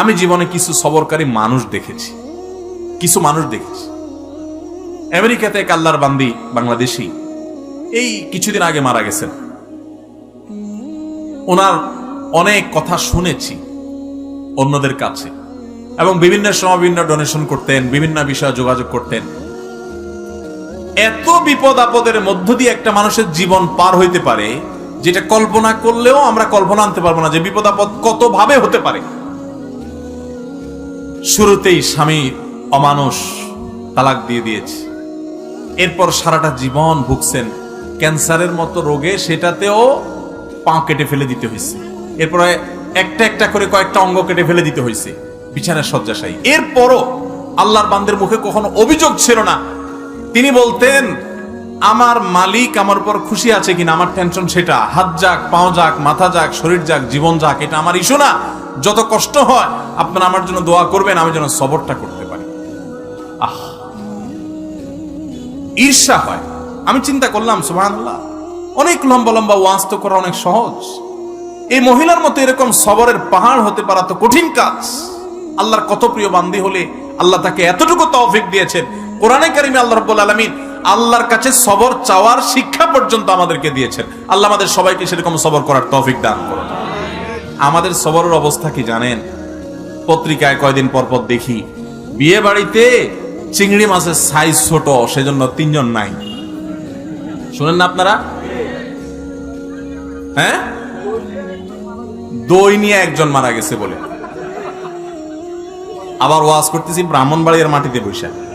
আমি জীবনে কিছু সবরকারী মানুষ দেখেছি। কিছু মানুষ দেখেছি। আমেরিকাতে এক আল্লাহর বান্দি বাংলাদেশি, এই কিছুদিন আগে মারা গেছেন। ওনার অনেক কথা শুনেছি অন্যদের কাছে এবং বিভিন্ন সময় বিভিন্ন ডোনেশন করতেন, বিভিন্ন বিষয়ে যোগাযোগ করতেন। এত বিপদ আপদের মধ্য দিয়ে একটা মানুষের জীবন পার হইতে পারে, যেটা কল্পনা করলেও আমরা কল্পনা আনতে পারব না যে বিপদ আপদ কত ভাবে হতে পারে। শুরুতেই স্বামী অমানুষ তালাক দিয়ে দিয়েছে। এরপর সারাটা জীবন ভুগছেন। ক্যান্সারের মতো রোগে সেটাতেও পা কেটে ফেলে দিতে হয়েছে। এরপরে একটা একটা করে কয়েকটা অঙ্গ কেটে ফেলে দিতে হয়েছে। বিছানার শয্যাশায়ী। এরপরও আল্লাহর বান্দের মুখে কখনো অভিযোগ ছিল না। তিনি বলতেন আমার মালিক আমার উপর খুশি আছে কিনা, আমার টেনশন সেটা। হাত যাক, পাও যাক, মাথা যাক, শরীর যাক, জীবন যাক, এটা আমার ইস্যু না। যত কষ্ট হয়, আপনারা আমার জন্য দোয়া করবেন, আমি যেন সবরটা করতে পারি। আহ। ঈর্ষা হয়। আমি চিন্তা করলাম, সুবহানাল্লাহ, অনেক লম্বা লম্বা ওয়াজ তো করা অনেক সহজ। এই মহিলার মতো এরকম সবরের পাহাড় হতে পারা তো কঠিন কাজ। আল্লাহর কত প্রিয় বান্দি হলে আল্লাহ তাকে এতটুকু তৌফিক দিয়েছেন। কোরআনে কারিমে আল্লাহ রাব্বুল আলামিন আল্লাহর কাছে সবর চাওয়ার শিক্ষা পর্যন্ত আমাদেরকে দিয়েছেন। আল্লাহ আমাদের সবাইকে সেরকম সবর করার তৌফিক দান করুন। আমাদের সবরের অবস্থা কি জানেন? পত্রিকায় কয়দিন পর পর দেখি, বিয়ে বাড়িতে চিংড়ি মাছের সাইজ ছোট, সেজন্য তিনজন নাই। শুনেন না আপনারা? হ্যাঁ? দই নিয়ে একজন মারা গেছে বলে। আবার ওয়াজ করতেছি ব্রাহ্মণ ব্রাহ্মণবাড়িয়ার মাটিতে বসে।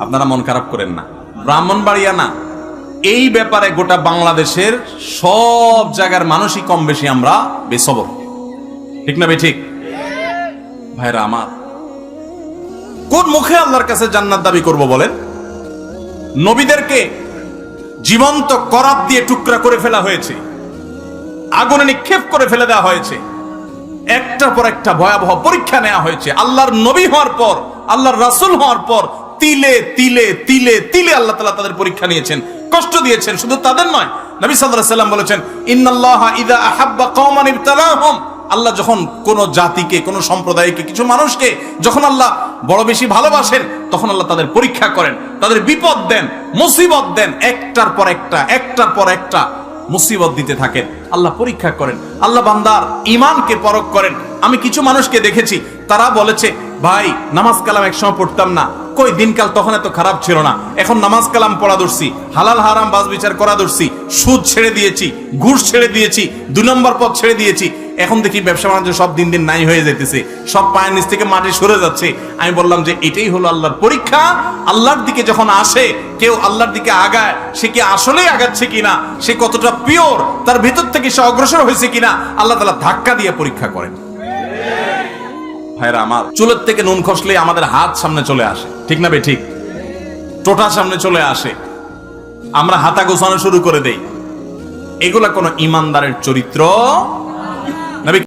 আপনারা মন খারাপ করেন না। ব্রাহ্মণবাড়িয়া না। এই ব্যাপারে গোটা বাংলাদেশের সব জায়গার মানুষই কম বেশি আমরা বেসবর। ঠিক না বে ঠিক? ভাইরা আমার, কোন মুখে আল্লাহর কাছে জান্নাত দাবি করব বলেন? নবীদেরকে জীবন্ত করাত দিয়ে টুকরা করে ফেলা হয়েছে। আগুনে নিক্ষেপ করে ফেলে দেওয়া হয়েছে। একটার পর একটা ভয়াবহ পরীক্ষা নেওয়া হয়েছে। আল্লাহর নবী হওয়ার পর, আল্লাহর রাসূল হওয়ার পর তিলে তিলে তিলে তিলে আল্লাহ তাআলা তাদের পরীক্ষা নিয়েছেন। কষ্ট দিয়েছেন, শুধু তাদের নয়, নবী সাল্লাম বলেছেন আল্লাহ যখন কোন জাতিকে, কোন সম্প্রদায়কে, কিছু মানুষকে যখন আল্লাহ বড় বেশি ভালোবাসেন, তখন আল্লাহ তাদের পরীক্ষা করেন, তাদের বিপদ দেন, মুসিবত দেন, একটার পর একটা, একটার পর একটা মুসিবত দিতে থাকেন। আল্লাহ পরীক্ষা করেন, আল্লাহ বান্দার ইমানকে পরখ করেন। আমি কিছু মানুষকে দেখেছি, তারা বলেছে, ভাই, নামাজ কালাম একসময় পড়তাম না। কই দিনকাল তখন এত খারাপ ছিল না। এখন নামাজ কালাম পড়া ধরছি, হালাল হারাম বাজ বিচার করা ধরছি, সুদ ছেড়ে দিয়েছি, ঘুষ ছেড়ে দিয়েছি দুই নম্বর পথ ছেড়ে দিয়েছি। এখন দেখি ব্যবসা বাণিজ্য সব দিন দিন নাই হয়ে যেতেছে সব পায়ের নিচ থেকে মাটি সরে যাচ্ছে। আমি বললাম যে এটাই হলো আল্লাহর পরীক্ষা, আল্লাহর দিকে যখন আসে, কেউ আল্লাহর দিকে আগায়, সে কি আসলেই আগাচ্ছে কিনা, সে কতটা পিওর তার ভিতর থেকে সে অগ্রসর হয়েছে কিনা, আল্লাহ তালা ধাক্কা দিয়ে পরীক্ষা করেন। ভাইরা আমার। চুলের থেকে নুন খসলে আমাদের হাত সামনে চলে আসে। ঠিক না বে, ঠিক? টোটা সামনে চলে আসে। আমরা হাতা গোছানো শুরু করে দেই। এগুলা কোনো ইমানদারের চরিত্র